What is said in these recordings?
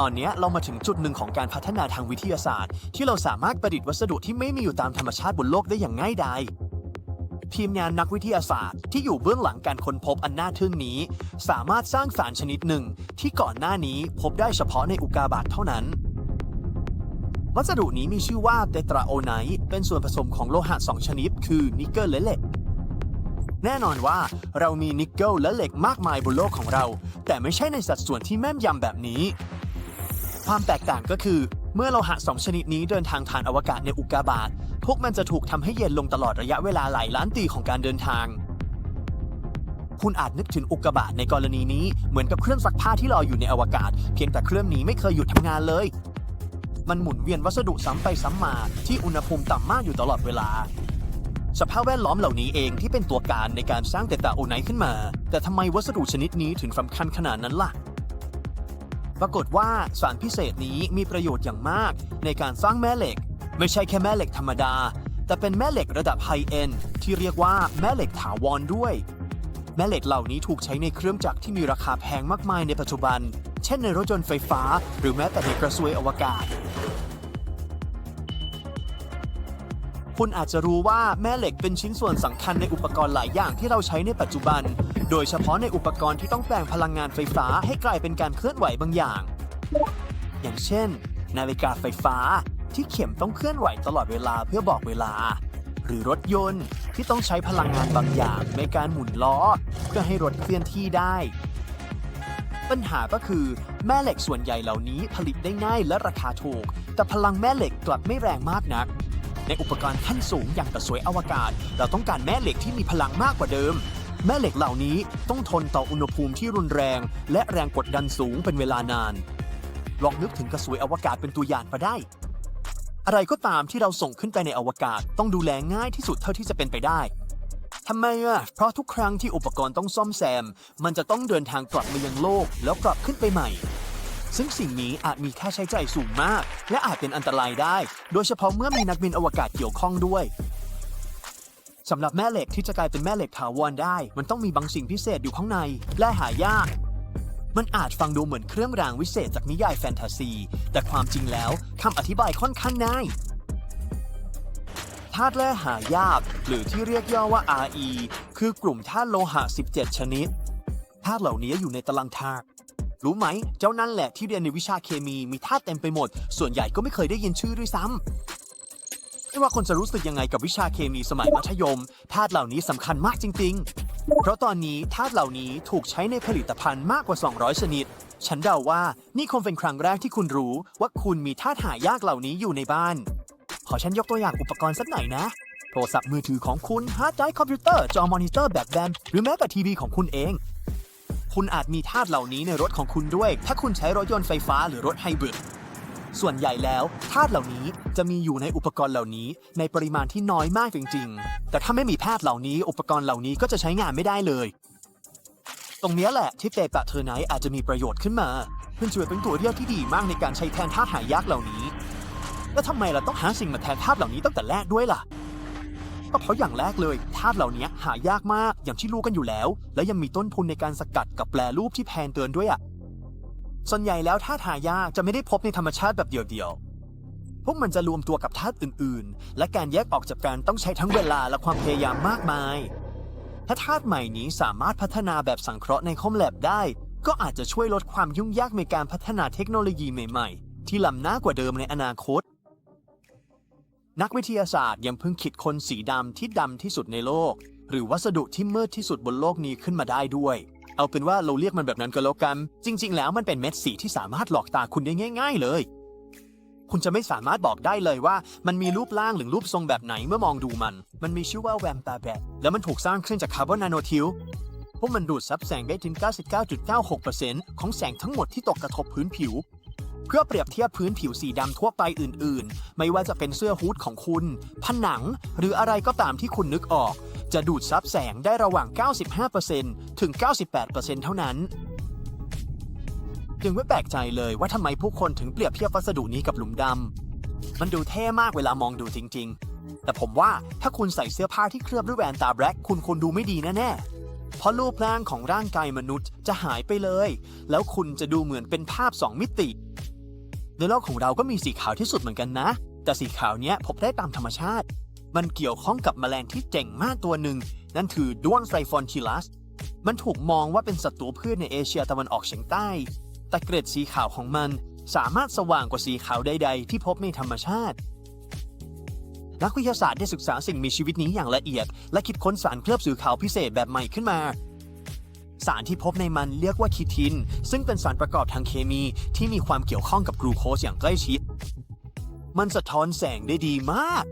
ตอนนี้เรามาถึงจุดหนึ่งของการพัฒนาทางวิทยาศาสตร์ ที่เราสามารถประดิษฐ์วัสดุที่ไม่มีอยู่ตามธรรมชาติบนโลกได้อย่างง่ายดายทีมงานนักวิทยาศาสตร์ที่อยู่เบื้องหลังการค้นพบอันน่าทึ่งนี้ สามารถสร้างสารชนิดหนึ่ง ที่ก่อนหน้านี้พบได้เฉพาะในอุกาบาตเท่านั้น วัสดุนี้มีชื่อว่าเตตราโอไนท์เป็นส่วนผสมของโลหะสองชนิด คือนิกเกิลและเหล็กแน่นอนว่าเรามีนิกเกิลและเหล็กมากมายบนโลกของเรา แต่ไม่ใช่ในสัดส่วนที่แม่นยำแบบนี้ ความแตกต่างก็คือ เมื่อโลหะสองชนิดนี้เดินทางผ่านอวกาศในอุกกาบาตพวกมันจะถูกทำให้เย็นลงตลอดระยะเวลาหลายล้านปีของการเดินทาง คุณอาจนึกถึงอุกกาบาตในกรณีนี้เหมือนกับเครื่องซักผ้าที่ลอยอยู่ในอวกาศ เพียงแต่เครื่องนี้ไม่เคยหยุดทำงานเลย มันหมุนเวียนวัสดุซ้ำไปซ้ำมาที่อุณหภูมิต่ำมากอยู่ตลอดเวลาสภาพแวดล้อมเหล่านี้เองที่เป็นตัวการในการสร้างเตตาโอไนขึ้นมา แต่ทำไมวัสดุชนิดนี้ถึงสำคัญขนาดนั้นล่ะ ปรากฏว่าสารพิเศษนี้มีประโยชน์อย่างมาก ในการสร้างแม่เหล็ก ไม่ใช่แค่แม่เหล็กธรรมดา แต่เป็นแม่เหล็กระดับไฮเอ็นที่เรียกว่าแม่เหล็กถาวรด้วย แม่เหล็กเหล่านี้ถูกใช้ในเครื่องจักรที่มีราคาแพงมากมายในปัจจุบัน เช่นในรถยนต์ไฟฟ้า หรือแม้แต่ในกระสวยอวกาศคุณอาจจะรู้ว่าแม่เหล็กเป็นชิ้นส่วนสำคัญในอุปกรณ์หลายอย่างที่เราใช้ในปัจจุบัน โดยเฉพาะในอุปกรณ์ที่ต้องแปลงพลังงานไฟฟ้าให้กลายเป็นการเคลื่อนไหวบางอย่าง อย่างเช่น นาฬิกาไฟฟ้าที่เข็มต้องเคลื่อนไหวตลอดเวลาเพื่อบอกเวลา หรือรถยนต์ที่ต้องใช้พลังงานบางอย่างในการหมุนล้อ เพื่อให้รถเคลื่อนที่ได้ ปัญหาก็คือ แม่เหล็กส่วนใหญ่เหล่านี้ผลิตได้ง่ายและราคาถูก แต่พลังแม่เหล็กกลับไม่แรงมากนัก ในอุปกรณ์ขั้นสูงอย่างกระสวยอวกาศ เราต้องการแม่เหล็กที่มีพลังมากกว่าเดิม แม่เหล็กเหล่านี้ต้องทนต่ออุณหภูมิที่รุนแรง และแรงกดดันสูงเป็นเวลานาน ลองนึกถึงกระสวยอวกาศเป็นตัวอย่างมาได้ อะไรก็ตามที่เราส่งขึ้นไปในอวกาศต้องดูแลง่ายที่สุดเท่าที่จะเป็นไปได้ทำไมอะ เพราะทุกครั้งที่อุปกรณ์ต้องซ่อมแซม มันจะต้องเดินทางกลับมายังโลก แล้วกลับขึ้นไปใหม่ ซึ่งสิ่งนี้อาจมีค่าใช้จ่ายสูงมาก และอาจเป็นอันตรายได้ โดยเฉพาะเมื่อมีนักบินอวกาศเกี่ยวข้องด้วย สำหรับแม่เหล็กที่จะกลายเป็นแม่เหล็กถาวรได้ มันต้องมีบางสิ่งพิเศษอยู่ข้างใน และหายาก มันอาจฟังดูเหมือนเครื่องรางวิเศษจากนิยายแฟนตาซี แต่ความจริงแล้วคำอธิบายค่อนข้างง่ายธาตุแร่หายาก หรือที่เรียกย่อว่า Re คือกลุ่มธาตุโลหะ 17 ชนิดธาตุเหล่านี้อยู่ในตารางธาตุรู้ไหม เจ้านั่นแหละที่เรียนในวิชาเคมีมีธาตุเต็มไปหมด ส่วนใหญ่ก็ไม่เคยได้ยินชื่อด้วยซ้ำ ไม่ว่าคนจะรู้สึกยังไงกับวิชาเคมีสมัยมัธยมธาตุเหล่านี้สำคัญมากจริง ๆ เพราะตอนนี้ธาตุเหล่านี้ถูกใช้ในผลิตภัณฑ์มากกว่า 200 ชนิด ฉันเดาว่านี่คงเป็นครั้งแรกที่คุณรู้ว่าคุณมีธาตุหายากเหล่านี้อยู่ในบ้าน ขอฉันยกตัวอย่างอุปกรณ์สักหน่อยนะ โทรศัพท์มือถือของคุณฮาร์ดไดรฟ์คอมพิวเตอร์จอมอนิเตอร์แบบแบนหรือแม้แต่ทีวีของคุณเองคุณอาจมีธาตุเหล่านี้ในรถของคุณด้วย ถ้าคุณใช้รถยนต์ไฟฟ้าหรือรถไฮบริด ส่วนใหญ่แล้วธาตุเหล่านี้จะมีอยู่ในอุปกรณ์เหล่านี้ในปริมาณที่น้อยมากจริง ๆ แต่ถ้าไม่มีธาตุเหล่านี้อุปกรณ์เหล่านี้ก็จะใช้งานไม่ได้เลย ตรงนี้แหละที่เตปะเทอร์ไนท์อาจจะมีประโยชน์ขึ้นมาเพื่อช่วยเป็นตัวเลือกที่ดีมากในการใช้แทนธาตุหายากเหล่านี้ แล้วทำไมเราต้องหาสิ่งมาแทนธาตุเหล่านี้ตั้งแต่แรกด้วยล่ะก็เพราะอย่างแรกเลยธาตุเหล่านี้หายากมากอย่างที่รู้กันอยู่แล้ว และยังมีต้นทุนในการสกัดกับแปรรูปที่แพงเกินด้วยอะ ส่วนใหญ่แล้วธาตุหายากจะไม่ได้พบในธรรมชาติแบบเดียวๆ พวกมันจะรวมตัวกับธาตุอื่นๆ และการแยกออกจากกันต้องใช้ทั้งเวลาและความพยายามมากมาย ถ้าธาตุใหม่นี้สามารถพัฒนาแบบสังเคราะห์ในคอมแลบได้ ก็อาจจะช่วยลดความยุ่งยากในการพัฒนาเทคโนโลยีใหม่ๆ ที่ล้ำหน้ากว่าเดิมในอนาคต นักวิทยาศาสตร์ยังเพิ่งคิดคนสีดำที่ดำที่สุดในโลก หรือวัสดุที่มืดที่สุดบนโลกนี้ขึ้นมาได้ด้วย เอาเป็นว่าเราเรียกมันแบบนั้นก็แล้วกัน จริง ๆ แล้วมันเป็นเม็ดสีที่สามารถหลอกตาคุณได้ง่าย ๆ เลย คุณจะไม่สามารถบอกได้เลยว่า มันมีรูปร่างหรือรูปทรงแบบไหนเมื่อมองดูมัน มันมีชื่อว่าแวมตาแบตแล้วมันถูกสร้างขึ้นจากคาร์บอนนาโนทิวพวกมันดูดซับแสงได้ถึง 99.96%ของแสงทั้งหมดที่ตกกระทบพื้นผิว เพื่อเปรียบเทียบพื้นผิวสีดำทั่วไปอื่น ๆ ไม่ว่าจะเป็นเสื้อฮู้ดของคุณ ผนัง หรืออะไรก็ตามที่คุณนึกออก จะดูดซับแสงได้ระหว่าง 95%ถึง 98%เท่านั้น จึงไม่แปลกใจเลยว่าทำไมผู้คนถึงเปรียบเทียบวัสดุนี้กับหลุมดำ มันดูเท่มากเวลามองดูจริง ๆ แต่ผมว่าถ้าคุณใส่เสื้อผ้าที่เคลือบด้วยแวนตาแบล็กคุณควรดูไม่ดีแน่ๆ เพราะรูปร่างของร่างกายมนุษย์จะหายไปเลย แล้วคุณจะดูเหมือนเป็นภาพสองมิติในโลกของเราก็มีสีขาวที่สุดเหมือนกันนะ แต่สีขาวเนี้ยพบได้ตามธรรมชาติ มันเกี่ยวข้องกับแมลงที่เจ๋งมากตัวหนึ่ง นั่นคือด้วงไซฟอนทิลัส มันถูกมองว่าเป็นศัตรูพืชในเอเชียตะวันออกเฉียงใต้ แต่เกร็ดสีขาวของมันสามารถสว่างกว่าสีขาวใด ๆ ที่พบในธรรมชาติ นักวิทยาศาสตร์ได้ศึกษาสิ่งมีชีวิตนี้อย่างละเอียด และคิดค้นสารเคลือบสีขาวพิเศษแบบใหม่ขึ้นมา สารที่พบในมันเรียกว่าคีทิน ซึ่งเป็นสารประกอบทางเคมีที่มีความเกี่ยวข้องกับกลูโคสอย่างใกล้ชิด มันสะท้อนแสงได้ดีมาก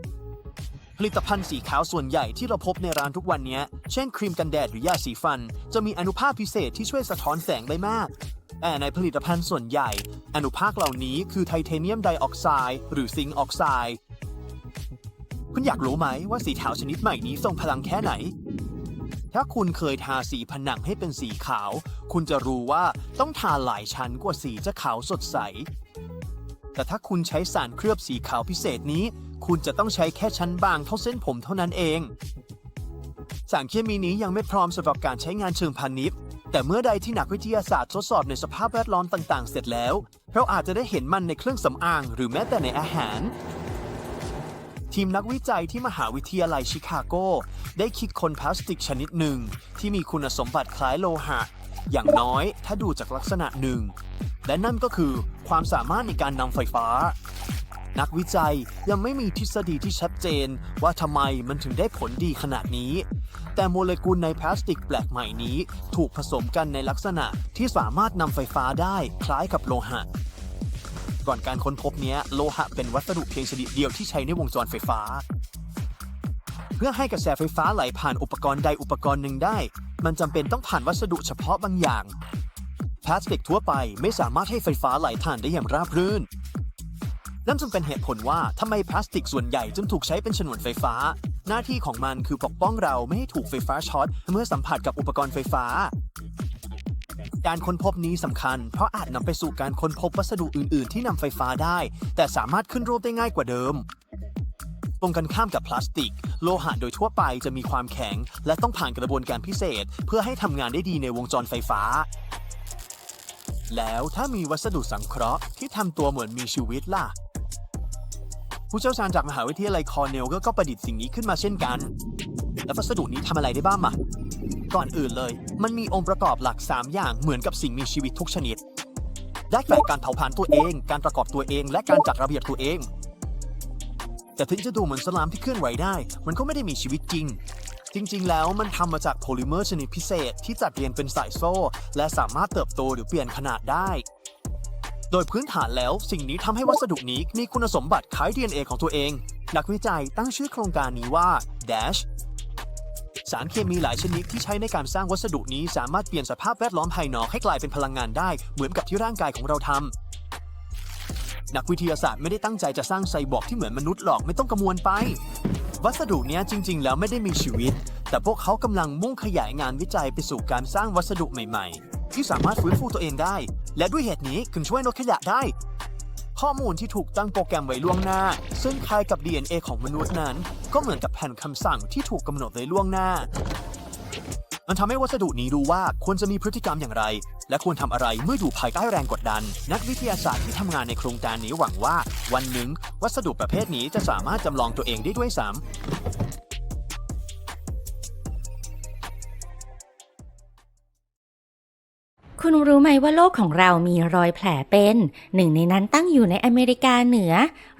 ผลิตภัณฑ์สีขาวส่วนใหญ่ที่เราพบในร้านทุกวันนี้ เช่นครีมกันแดดหรือยาสีฟัน จะมีอนุภาคพิเศษที่ช่วยสะท้อนแสงได้มากแต่ในผลิตภัณฑ์ส่วนใหญ่ อนุภาคเหล่านี้คือไทเทเนียมไดออกไซด์หรือซิงค์ออกไซด์ คุณอยากรู้ไหมว่าสีขาวชนิดใหม่นี้ทรงพลังแค่ไหน ถ้าคุณเคยทาสีผนังให้เป็นสีขาว คุณจะรู้ว่าต้องทาหลายชั้นกว่าสีจะขาวสดใส แต่ถ้าคุณใช้สารเคลือบสีขาวพิเศษนี้ คุณจะต้องใช้แค่ชั้นบางเท่าเส้นผมเท่านั้นเอง สารเคมีนี้ยังไม่พร้อมสำหรับการใช้งานเชิงพาณิชย์ แต่เมื่อใดที่นักวิทยาศาสตร์ทดสอบในสภาพแวดล้อมต่าง ๆ เสร็จแล้ว เราอาจจะได้เห็นมันในเครื่องสำอาง หรือแม้แต่ในอาหาร ทีมนักวิจัยที่มหาวิทยาลัยชิคาโก ได้คิดค้นพลาสติกชนิดหนึ่ง ที่มีคุณสมบัติคล้ายโลหะ อย่างน้อยถ้าดูจากลักษณะหนึ่ง และนั่นก็คือความสามารถในการนำไฟฟ้า นักวิจัยยังไม่มีทฤษฎีที่ชัดเจน ว่าทำไมมันถึงได้ผลดีขนาดนี้ แต่โมเลกุลในพลาสติกแปลกใหม่นี้ ถูกผสมกันในลักษณะที่สามารถนำไฟฟ้าได้คล้ายกับโลหะ ก่อนการค้นพบเนี้ยโลหะเป็นวัสดุเพียงชนิดเดียวที่ใช้ในวงจรไฟฟ้า เพื่อให้กระแสไฟฟ้าไหลผ่านอุปกรณ์ใดอุปกรณ์หนึ่งได้ มันจำเป็นต้องผ่านวัสดุเฉพาะบางอย่างพลาสติกทั่วไปไม่สามารถให้ไฟฟ้าไหลผ่านได้อย่างราบรื่น นั่นจึงเป็นเหตุผลว่าทำไมพลาสติกส่วนใหญ่จึงถูกใช้เป็นฉนวนไฟฟ้า หน้าที่ของมันคือปกป้องเราไม่ให้ถูกไฟฟ้าช็อตเมื่อสัมผัสกับอุปกรณ์ไฟฟ้า การค้นพบนี้สำคัญ เพราะอาจนำไปสู่การค้นพบวัสดุอื่น ๆ ที่นำไฟฟ้าได้ แต่สามารถขึ้นรูปได้ง่ายกว่าเดิมตรงกันข้ามกับพลาสติก โลหะโดยทั่วไปจะมีความแข็ง และต้องผ่านกระบวนการพิเศษ เพื่อให้ทำงานได้ดีในวงจรไฟฟ้า แล้วถ้ามีวัสดุสังเคราะห์ที่ทำตัวเหมือนมีชีวิตล่ะ ผู้เชี่ยวชาญจากมหาวิทยาลัยคอร์เนลก็ก็ประดิษฐ์สิ่งนี้ขึ้นมาเช่นกัน แล้ววัสดุนี้ทำอะไรได้บ้างมาก่อนอื่นเลย มันมีองค์ประกอบหลัก 3 อย่างเหมือนกับสิ่งมีชีวิตทุกชนิด ได้แก่การเผาผลาญตัวเอง การประกอบตัวเอง และการจัดระเบียบตัวเอง แต่ถึงจะดูเหมือนสลามที่เคลื่อนไหวได้ มันก็ไม่ได้มีชีวิตจริง จริง ๆ แล้วมันทำมาจากโพลิเมอร์ชนิดพิเศษที่จัดเรียงเป็นสายโซ่ และสามารถเติบโตหรือเปลี่ยนขนาดได้ โดยพื้นฐานแล้วสิ่งนี้ทำให้วัสดุนี้มีคุณสมบัติคล้าย DNA ของตัวเอง นักวิจัยตั้งชื่อโครงการนี้ว่า Dash สารเคมีหลายชนิดที่ใช้ในการสร้างวัสดุนี้สามารถเปลี่ยนสภาพแวดล้อมภายนอกให้กลายเป็นพลังงานได้เหมือนกับที่ร่างกายของเราทำนักวิทยาศาสตร์ไม่ได้ตั้งใจจะสร้างไซบอร์กที่เหมือนมนุษย์หรอกไม่ต้องกังวลไป วัสดุนี้จริง ๆ แล้วไม่ได้มีชีวิต แต่พวกเขากำลังมุ่งขยายงานวิจัยไปสู่การสร้างวัสดุใหม่ ๆ ที่สามารถฟื้นฟูตัวเองได้ และด้วยเหตุนี้คุณช่วยลดขยะได้ ข้อมูลที่ถูกตั้งโปรแกรมไว้ล่วงหน้า ซึ่งคล้ายกับ DNA ของมนุษย์นั้น ก็เหมือนกับแผ่นคำสั่งที่ถูกกำหนดไว้ล่วงหน้า มันทำให้วัสดุนี้รู้ว่าควรจะมีพฤติกรรมอย่างไร และควรทำอะไรเมื่ออยู่ภายใต้แรงกดดัน นักวิทยาศาสตร์ที่ทำงานในโครงการนี้หวังว่า วันหนึ่ง วัสดุประเภทนี้จะสามารถจำลองตัวเองได้ด้วยซ้ำ คุณรู้ไหมว่าโลกของเรามีรอยแผลเป็น หนึ่งในนั้นตั้งอยู่ในอเมริกาเหนือ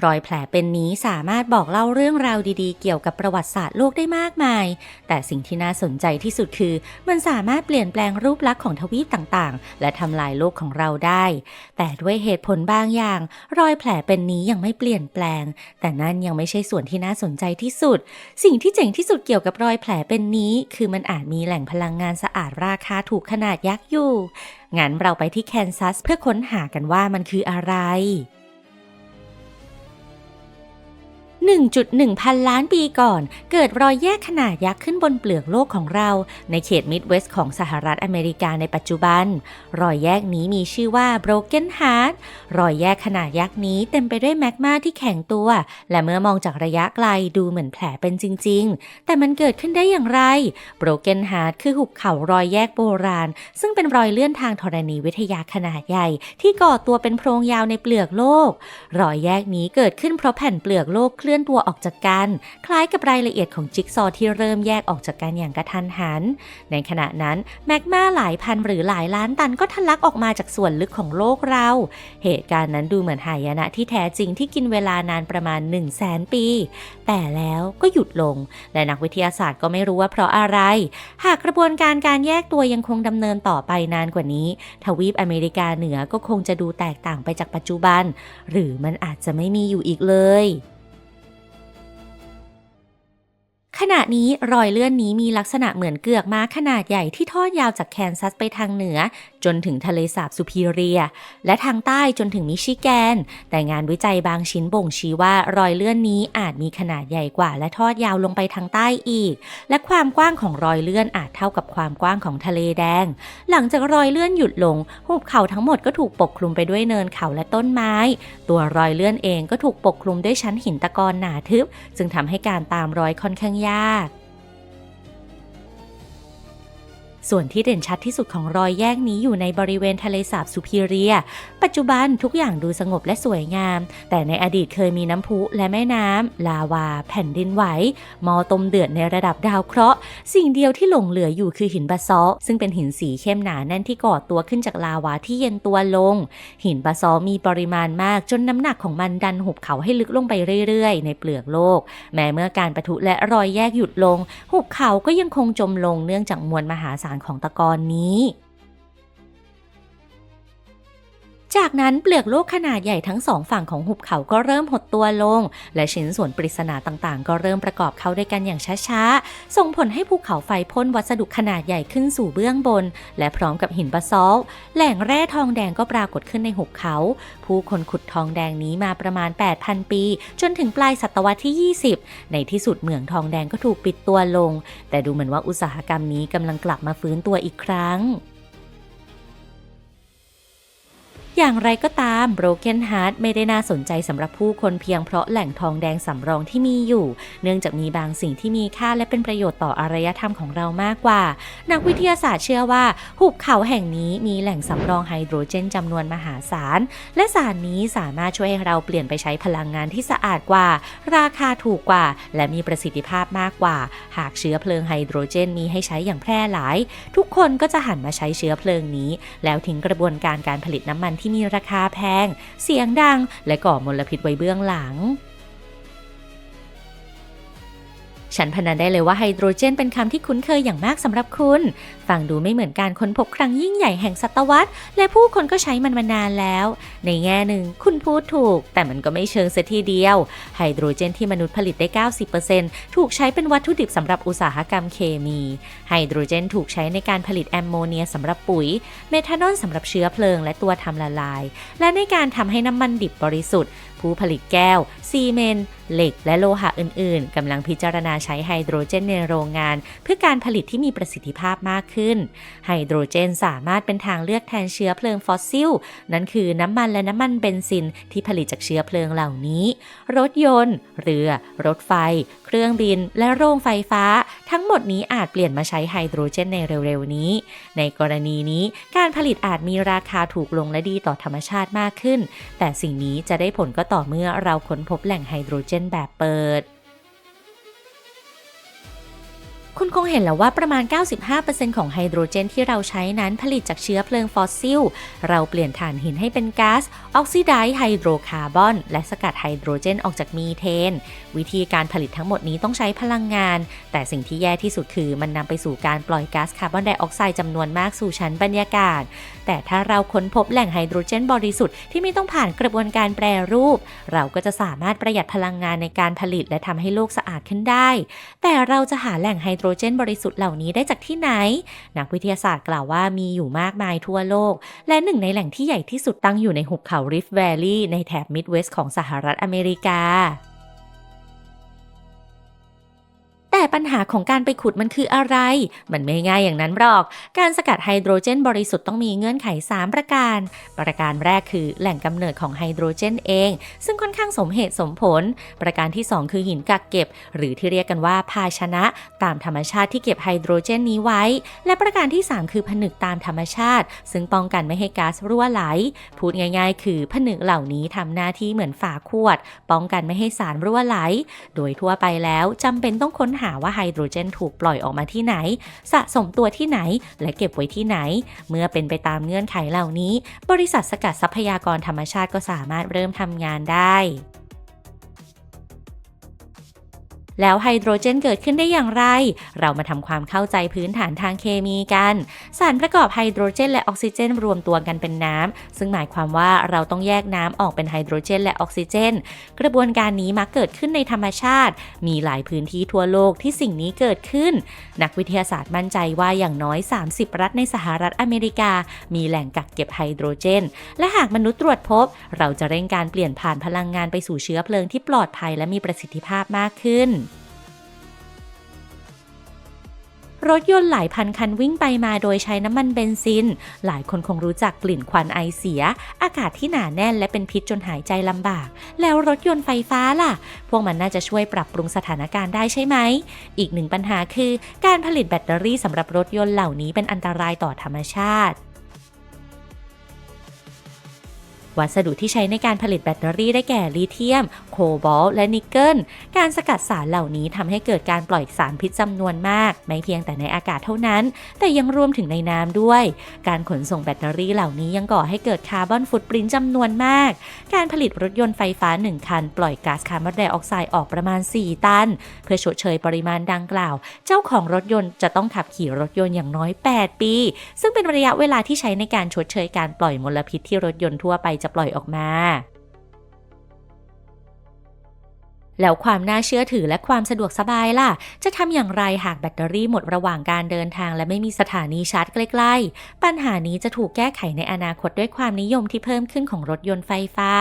รอยแผลเป็นนี้สามารถบอกเล่าเรื่องราวดีๆ เกี่ยวกับประวัติศาสตร์โลกได้มากมาย แต่สิ่งที่น่าสนใจที่สุดคือ มันสามารถเปลี่ยนแปลงรูปลักษณ์ของทวีปต่างๆ และทำลายโลกของเราได้ แต่ด้วยเหตุผลบางอย่าง รอยแผลเป็นนี้ยังไม่เปลี่ยนแปลง แต่นั่นยังไม่ใช่ส่วนที่น่าสนใจที่สุด สิ่งที่เจ๋งที่สุดเกี่ยวกับรอยแผลเป็นนี้ คือมันอาจมีแหล่งพลังงานสะอาดราคาถูกขนาดยักษ์อยู่งั้นเราไปที่แคนซัสเพื่อค้นหากันว่ามันคืออะไร 1.1 พันล้านปีก่อน เกิดรอยแยกขนาดยักษ์ขึ้นบนเปลือกโลกของเรา ในเขตมิดเวสต์ของสหรัฐอเมริกาในปัจจุบัน รอยแยกนี้มีชื่อว่า Broken Heart รอยแยกขนาดยักษ์นี้เต็มไปด้วยแมกมาที่แข็งตัว และเมื่อมองจากระยะไกลดูเหมือนแผลเป็นจริง ๆ แต่มันเกิดขึ้นได้อย่างไร Broken Heart คือหุบเขารอยแยกโบราณ ซึ่งเป็นรอยเลื่อนทางธรณีวิทยาขนาดใหญ่ ที่ก่อตัวเป็นโพรงยาวในเปลือกโลก รอยแยกนี้เกิดขึ้นเพราะแผ่นเปลือกโลกเคลื่อนตัวออกจากกัน คล้ายกับรายละเอียดของจิ๊กซอว์ที่เริ่มแยกออกจากกันอย่างกระทันหัน ในขณะนั้นแมกมาหลายพันหรือหลายล้านตันก็ทะลักออกมาจากส่วนลึกของโลกเรา เหตุการณ์นั้นดูเหมือนหายนะที่แท้จริงที่กินเวลานานประมาณ 1 0 0 0 0แสนปี แต่แล้วก็หยุดลง และนักวิทยาศาสตร์ก็ไม่รู้ว่าเพราะอะไร หากกระบวนการการแยกตัวยังคงดำเนินต่อไปนานกว่านี้ ทวีปอเมริกาเหนือก็คงจะดูแตกต่างไปจากปัจจุบัน หรือมันอาจจะไม่มีอยู่อีกเลย ณะนี้รอยเลื่อนนี้มีลักษณะเหมือนเกือกม้าขนาดใหญ่ที่ทอดยาวจากแคนซัสไปทางเหนือ จนถึงทะเลสาบซูพีเรีย และทางใต้จนถึงมิชิแกน แต่งานวิจัยบางชิ้นบ่งชี้ว่ารอยเลื่อนนี้อาจมีขนาดใหญ่กว่า และทอดยาวลงไปทางใต้อีก และความกว้างของรอยเลื่อนอาจเท่ากับความกว้างของทะเลแดง หลังจากรอยเลื่อนหยุดลงหุบเขาทั้งหมดก็ถูกปกคลุมไปด้วยเนินเขาและต้นไม้ ตัวรอยเลื่อนเองก็ถูกปกคลุมด้วยชั้นหินตะกอนหนาทึบ จึงทำให้การตามรอยค่อนข้างยาก ส่วนที่เด่นชัดที่สุดของรอยแยกนี้อยู่ในบริเวณทะเลสาบซูพิเรีย ปัจจุบันทุกอย่างดูสงบและสวยงาม แต่ในอดีตเคยมีน้ำพุและแม่น้ำลาวา แผ่นดินไหว มอตมเดือดในระดับดาวเคราะห์ สิ่งเดียวที่หลงเหลืออยู่คือหินบาซอลซึ่งเป็นหินสีเข้มหนาแน่นที่ก่อตัวขึ้นจากลาวาที่เย็นตัวลง หินบาซอลมีปริมาณมากจนน้ำหนักของมันดันหุบเขาให้ลึกลงไปเรื่อยๆ ในเปลือกโลก แม้เมื่อการประทุและรอยแยกหยุดลง หุบเขาก็ยังคงจมลงเนื่องจากมวลมหาศาลของตะกอนนี้ จากนั้นเปลือกโลกขนาดใหญ่ทั้งสองฝั่งของหุบเขาก็เริ่มหดตัวลง และชิ้นส่วนปริศนาต่างๆ ก็เริ่มประกอบเข้าด้วยกันอย่างช้าๆ ส่งผลให้ภูเขาไฟพ่นวัสดุขนาดใหญ่ขึ้นสู่เบื้องบน และพร้อมกับหินบาซอลแหล่งแร่ทองแดงก็ปรากฏขึ้นในหุบเขา ผู้คนขุดทองแดงนี้มาประมาณ 8,000 ปี จนถึงปลายศตวรรษที่ 20 ในที่สุดเหมืองทองแดงก็ถูกปิดตัวลง แต่ดูเหมือนว่าอุตสาหกรรมนี้กำลังกลับมาฟื้นตัวอีกครั้ง อย่างไรก็ตาม Broken Heart ไม่ได้น่าสนใจสำหรับผู้คนเพียงเพราะแหล่งทองแดงสำรองที่มีอยู่ เนื่องจากมีบางสิ่งที่มีค่าและเป็นประโยชน์ต่ออารยธรรมของเรามากกว่า นักวิทยาศาสตร์เชื่อว่า หุบเขาแห่งนี้มีแหล่งสำรองไฮโดรเจนจำนวนมหาศาล และสารนี้สามารถช่วยให้เราเปลี่ยนไปใช้พลังงานที่สะอาดกว่า ราคาถูกกว่า และมีประสิทธิภาพมากกว่า หากเชื้อเพลิงไฮโดรเจนมีให้ใช้อย่างแพร่หลาย ทุกคนก็จะหันมาใช้เชื้อเพลิงนี้ แล้วทิ้งกระบวนการการผลิตน้ำมันที่มีราคาแพง เสียงดัง และก่อมลพิษไว้เบื้องหลัง ฉันพนันได้เลยว่าไฮโดรเจนเป็นคำที่คุ้นเคยอย่างมากสำหรับคุณ ฟังดูไม่เหมือนการค้นพบครั้งยิ่งใหญ่แห่งศตวรรษ และผู้คนก็ใช้มันมานานแล้ว ในแง่หนึ่งคุณพูดถูก แต่มันก็ไม่เชิงเสียทีเดียว ไฮโดรเจนที่มนุษย์ผลิตได้ 90%ถูกใช้เป็นวัตถุดิบสำหรับอุตสาหกรรมเคมี ไฮโดรเจนถูกใช้ในการผลิตแอมโมเนียสำหรับปุ๋ย เมทานอลสำหรับเชื้อเพลิง และตัวทำละลาย และในการทำให้น้ำมันดิบบริสุทธิ์ ผู้ผลิตแก้ว ซีเมนต์เหล็กและโลหะอื่นๆ กำลังพิจารณาใช้ไฮโดรเจนในโรงงาน เพื่อการผลิตที่มีประสิทธิภาพมากขึ้น ไฮโดรเจนสามารถเป็นทางเลือกแทนเชื้อเพลิงฟอสซิล นั่นคือน้ำมันและน้ำมันเบนซินที่ผลิตจากเชื้อเพลิงเหล่านี้ รถยนต์ เรือ รถไฟเครื่องบิน และโรงไฟฟ้า ทั้งหมดนี้อาจเปลี่ยนมาใช้ไฮโดรเจนในเร็วๆนี้ ในกรณีนี้การผลิตอาจมีราคาถูกลงและดีต่อธรรมชาติมากขึ้น แต่สิ่งนี้จะได้ผลก็ต่อเมื่อเราค้นพบแหล่งไฮโดรเจนแบบเปิด คุณคงเห็นแล้วว่าประมาณ 95%ของไฮโดรเจนที่เราใช้นั้นผลิตจากเชื้อเพลิงฟอสซิล เราเปลี่ยนถ่านหินให้เป็นก๊าซออกซิไดซ์ไฮโดรคาร์บอน และสกัดไฮโดรเจนออกจากมีเทน วิธีการผลิตทั้งหมดนี้ต้องใช้พลังงาน แต่สิ่งที่แย่ที่สุดคือมันนำไปสู่การปล่อยก๊าซคาร์บอนไดออกไซด์จำนวนมากสู่ชั้นบรรยากาศ แต่ถ้าเราค้นพบแหล่งไฮโดรเจนบริสุทธิ์ที่ไม่ต้องผ่านกระบวนการแปรรูป เราก็จะสามารถประหยัดพลังงานในการผลิต และทำให้โลกสะอาดขึ้นได้ แต่เราจะหาแหล่งไฮโดรเจนบริสุทธิ์เหล่านี้ได้จากที่ไหน นักวิทยาศาสตร์กล่าวว่ามีอยู่มากมายทั่วโลก และหนึ่งในแหล่งที่ใหญ่ที่สุดตั้งอยู่ในหุบเขาริฟต์แวลลีย์ในแถบมิดเวสต์ของสหรัฐอเมริกา แต่ปัญหาของการไปขุดมันคืออะไร มันไม่ง่ายอย่างนั้นหรอก การสกัดไฮโดรเจนบริสุทธิ์ต้องมีเงื่อนไข 3 ประการ ประการแรกคือแหล่งกำเนิดของไฮโดรเจนเอง ซึ่งค่อนข้างสมเหตุสมผล ประการที่ 2 คือหินกักเก็บ หรือที่เรียกกันว่าภาชนะ ตามธรรมชาติที่เก็บไฮโดรเจนนี้ไว้ และประการที่ 3 คือผนึกตามธรรมชาติ ซึ่งป้องกันไม่ให้ก๊าซรั่วไหล พูดง่าย ๆ คือผนึกเหล่านี้ทำหน้าที่เหมือนฝาขวด ป้องกันไม่ให้สารรั่วไหล โดยทั่วไปแล้วจำเป็นต้องค้นหาว่าไฮโดรเจนถูกปล่อยออกมาที่ไหน สะสมตัวที่ไหน และเก็บไว้ที่ไหน เมื่อเป็นไปตามเงื่อนไขเหล่านี้ บริษัทสกัดทรัพยากรธรรมชาติก็สามารถเริ่มทำงานได้ แล้วไฮโดรเจนเกิดขึ้นได้อย่างไร เรามาทำความเข้าใจพื้นฐานทางเคมีกัน สารประกอบไฮโดรเจนและออกซิเจนรวมตัวกันเป็นน้ำซึ่งหมายความว่าเราต้องแยกน้ำออกเป็นไฮโดรเจนและออกซิเจน กระบวนการนี้มักเกิดขึ้นในธรรมชาติ มีหลายพื้นที่ทั่วโลกที่สิ่งนี้เกิดขึ้น นักวิทยาศาสตร์มั่นใจว่าอย่างน้อย 30 รัฐในสหรัฐอเมริกา มีแหล่งกักเก็บไฮโดรเจน และหากมนุษย์ตรวจพบ เราจะเร่งการเปลี่ยนผ่านพลังงานไปสู่เชื้อเพลิงที่ปลอดภัยและมีประสิทธิภาพมากขึ้น รถยนต์หลายพันคันวิ่งไปมาโดยใช้น้ำมันเบนซิน หลายคนคงรู้จักกลิ่นควันไอเสีย อากาศที่หนาแน่นและเป็นพิษจนหายใจลำบาก แล้วรถยนต์ไฟฟ้าล่ะ พวกมันน่าจะช่วยปรับปรุงสถานการณ์ได้ใช่ไหม อีกหนึ่งปัญหาคือ การผลิตแบตเตอรี่สำหรับรถยนต์เหล่านี้เป็นอันตรายต่อธรรมชาติ วัสดุที่ใช้ในการผลิตแบตเตอรี่ได้แก่ลิเธียม โคบอลต์และนิกเกิล การสกัดสารเหล่านี้ทำให้เกิดการปล่อยสารพิษจำนวนมาก ไม่เพียงแต่ในอากาศเท่านั้น แต่ยังรวมถึงในน้ำด้วย การขนส่งแบตเตอรี่เหล่านี้ยังก่อให้เกิดคาร์บอนฟุตปรินท์จำนวนมาก การผลิตรถยนต์ไฟฟ้า 1 คัน ปล่อยก๊าซคาร์บอนไดออกไซด์ออกประมาณ 4 ตัน เพื่อชดเชยปริมาณดังกล่าว เจ้าของรถยนต์จะต้องขับขี่รถยนต์อย่างน้อย 8 ปี ซึ่งเป็นระยะเวลาที่ใช้ในการชดเชยการปล่อยมลพิษที่รถยนต์ทั่วไปจะปล่อยออกมา แล้วความน่าเชื่อถือและความสะดวกสบายล่ะ จะทำอย่างไรหากแบตเตอรี่หมดระหว่างการเดินทาง และไม่มีสถานีชาร์จใกล้ ๆ ปัญหานี้จะถูกแก้ไขในอนาคตด้วยความนิยมที่เพิ่มขึ้นของรถยนต์ไฟฟ้า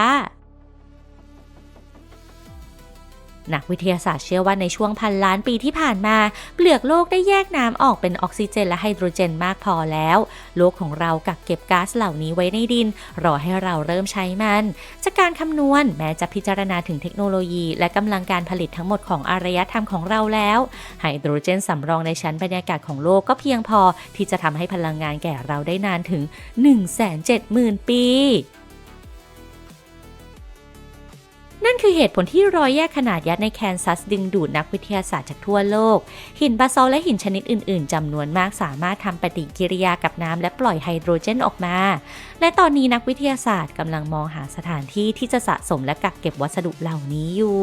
นักวิทยาศาสตร์เชื่อว่าในช่วงพันล้านปีที่ผ่านมา เปลือกโลกได้แยกน้ำออกเป็นออกซิเจนและไฮโดรเจนมากพอแล้ว โลกของเรากักเก็บก๊าซเหล่านี้ไว้ในดิน รอให้เราเริ่มใช้มัน จากการคำนวณแม้จะพิจารณาถึงเทคโนโลยี และกำลังการผลิตทั้งหมดของอารยธรรมของเราแล้วไฮโดรเจนสำรองในชั้นบรรยากาศของโลกก็เพียงพอที่จะทำให้พลังงานแก่เราได้นานถึง 170,000 ปี นั่นคือเหตุผลที่รอยแยกขนาดยักษ์ในแคนซัสดึงดูดนักวิทยาศาสตร์จากทั่วโลก หินบาซอลและหินชนิดอื่นๆจำนวนมากสามารถทำปฏิกิริยากับน้ำและปล่อยไฮโดรเจนออกมา และตอนนี้นักวิทยาศาสตร์กำลังมองหาสถานที่ที่จะสะสมและกักเก็บวัสดุเหล่านี้อยู่